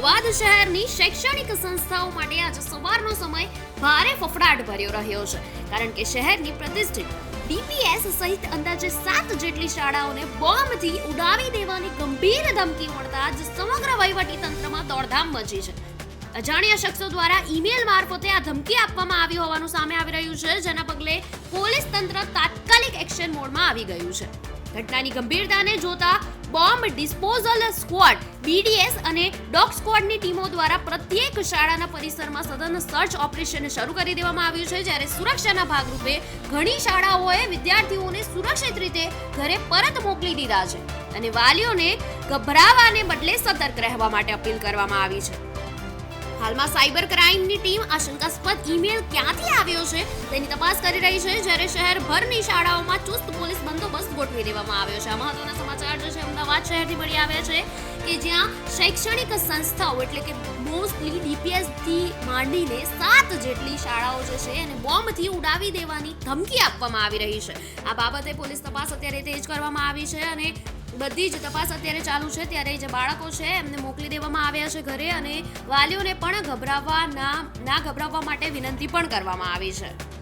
શહેરની શૈક્ષણિક સંસ્થાઓ માટે આજે સવારનો સમય ભારે ફફડાટ ભર્યો રહ્યો છે. કારણ કે શહેરની પ્રતિષ્ઠિત ડીપીએસ સહિત અંદાજે સાત જેટલી શાળાઓને બોમ્બથી ઉડાવી દેવાની ગંભીર ધમકી મળતા જ સમગ્ર વહીવટી તંત્રમાં દોડધામ મચી છે. અજાણ્યા શખ્સો દ્વારા ઈમેલ મારફતે આ ધમકી આપવામાં આવી હોવાનું સામે આવી રહ્યું છે, જેના પગલે પોલીસ તંત્ર તાત્કાલિક એક્શન મોડમાં આવી ગયું છે. ઘટનાની ગંભીરતાને જોતા બોમ્બ ડિસ્પોઝલ સ્ક્વોડ બીડીએસ અને ડોગ સ્ક્વોડની ટીમો દ્વારા પ્રત્યેક શાળાના પરિસરમાં સઘન સર્ચ ઓપરેશન શરૂ કરી દેવામાં આવ્યું છે, જ્યારે સુરક્ષાના ભાગરૂપે ઘણી શાળાઓએ વિદ્યાર્થીઓને સુરક્ષિત રીતે ઘરે પરત મોકલી દીધા છે અને વાલીઓને ગભરાવાને બદલે સતર્ક રહેવા માટે અપીલ કરવામાં આવી છે. હાલમાં સાયબર ક્રાઇમની ટીમ આશંકાસ્પદ ઈમેલ ક્યાંથી આવ્યો છે તેની તપાસ કરી રહી છે. જ્યારે શહેરભરની શાળાઓમાં ચુસ્ત પોલીસ બંદોબસ્ત ગોઠવી દેવામાં આવ્યો છે. આ મહત્વના સમાચાર જે છે, અમદાવાદ શહેરથી મળી આવ્યા છે કે જ્યાં શૈક્ષણિક સંસ્થાઓ એટલે કે મોસ્ટલી ડીપીએસથી માંડીને સાત જેટલી શાળાઓ જે છે એને બોમ્બથી ઉડાવી દેવાની ધમકી આપવામાં આવી રહી છે. આ બાબતે પોલીસ તપાસ અત્યારે તેજ કરવામાં આવી છે અને બધી જ તપાસ અત્યારે ચાલુ છે. ત્યારે જે બાળકો છે, એમને મોકલી દેવામાં આવ્યા છે ઘરે અને વાલીઓને પણ ગભરાવા ના ના ગભરાવવા માટે વિનંતી પણ કરવામાં આવી છે.